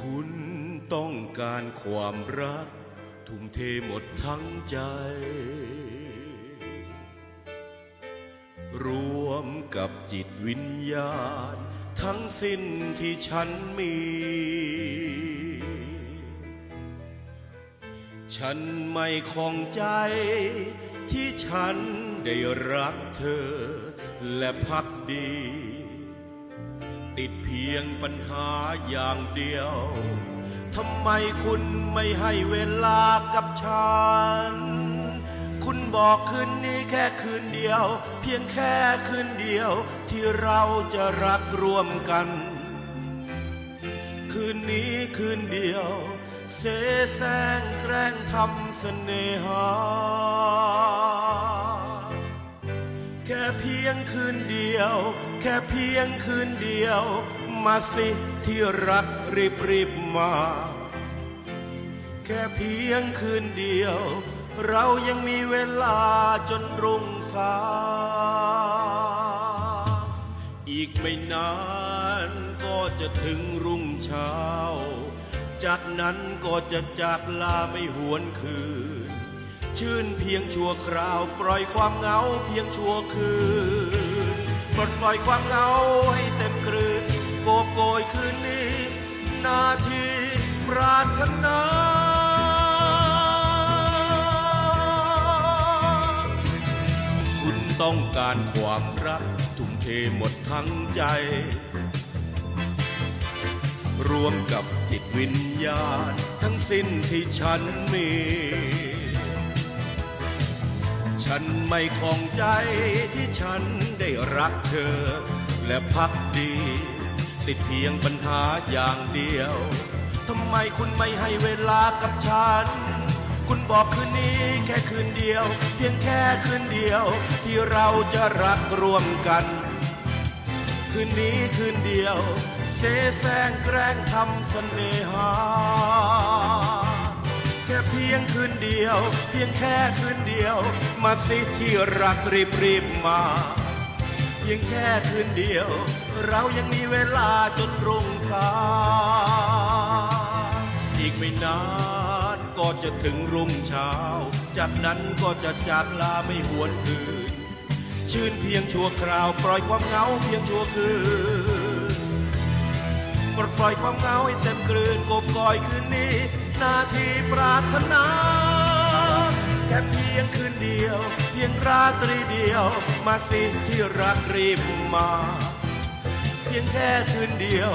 คุณต้องการความรัก ทุ่มเทหมดทั้งใจ รวมกับจิตวิญญาณ ทั้งสิ้นที่ฉันมี ฉันไม่คองใจที่ฉันได้รักเธอ และพักดี ติดเพียงปัญหาอย่างเดียว ทำไมคุณไม่ให้เวลากับฉัน คุณบอกคืนนี้แค่คืนเดียว เพียงแค่คืนเดียว ที่เราจะรักร่วมกัน คืนนี้คืนเดียว เสแสร้งแกล้งทำเสน่หา แค่เพียงคืนเดียว แค่เพียงคืนเดียว มาสิที่รักรีบรีบมา แค่เพียงคืนเดียว เรายังมีเวลาจนรุ่งสางอีกไม่นานก็จะถึงรุ่งเช้า จากนั้นก็จะจากลาไม่หวนคืน ชื่นเพียงชั่วคราว ปล่อยความเหงาเพียงชั่วคืนปลดปล่อยความเหงาให้เต็มคลืนโกโกยคืนนี้ นาทีปรารถนาคุณต้องการความรักทุ่มเทหมดทั้งใจ รวมกับจิตวิญญาณ ทั้งสิ้นที่ฉันมี ฉันไม่คล่องใจที่ฉันได้รักเธอ และพักดี ติดเพียงปัญหาอย่างเดียวทำไมคุณไม่ให้เวลากับฉัน คุณบอกคืนนี้แค่คืนเดียว เพียงแค่คืนเดียว ที่เราจะรักร่วมกัน คืนนี้คืนเดียวเสแสร้งแกล้งทำเสน่หา เพียงคืนเดียว เพียงแค่คืนเดียว มาสิที่รักรีบรีบมา เพียงแค่คืนเดียว เรายังมีเวลาจนรุ่งสางอีกไม่นานก็จะถึงรุ่งเช้า จากนั้นก็จะจากลาไม่หวนคืน ชื่นเพียงชั่วคราว ปล่อยความเหงาเพียงชั่วคืนปลดปล่อยความเหงาให้เต็มกลืนกบกอยคืนนี้ นาทีปรารถนา แค่เพียงคืนเดียว เพียงราตรีเดียว มาสิที่รักรีบมา เพียงแค่คืนเดียว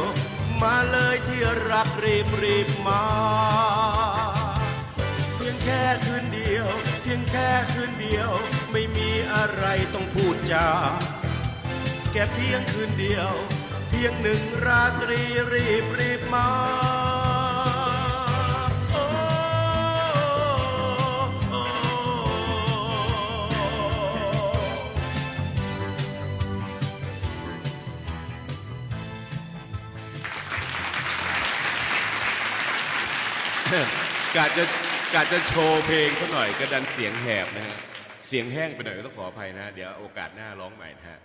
มาเลยที่รักรีบรีบมา เพียงแค่คืนเดียว เพียงแค่คืนเดียว ไม่มีอะไรต้องพูดจาแค่เพียงคืนเดียว เพียงหนึ่งราตรีรีบรีบมา กาจะกาจะโชว์เพลงเขาหน่อยก็ดันเสียงแหบนะฮะเสียงแห้งไปหน่อยต้องขออภัยนะ เดี๋ยวโอกาสหน้าร้องใหม่นะฮะ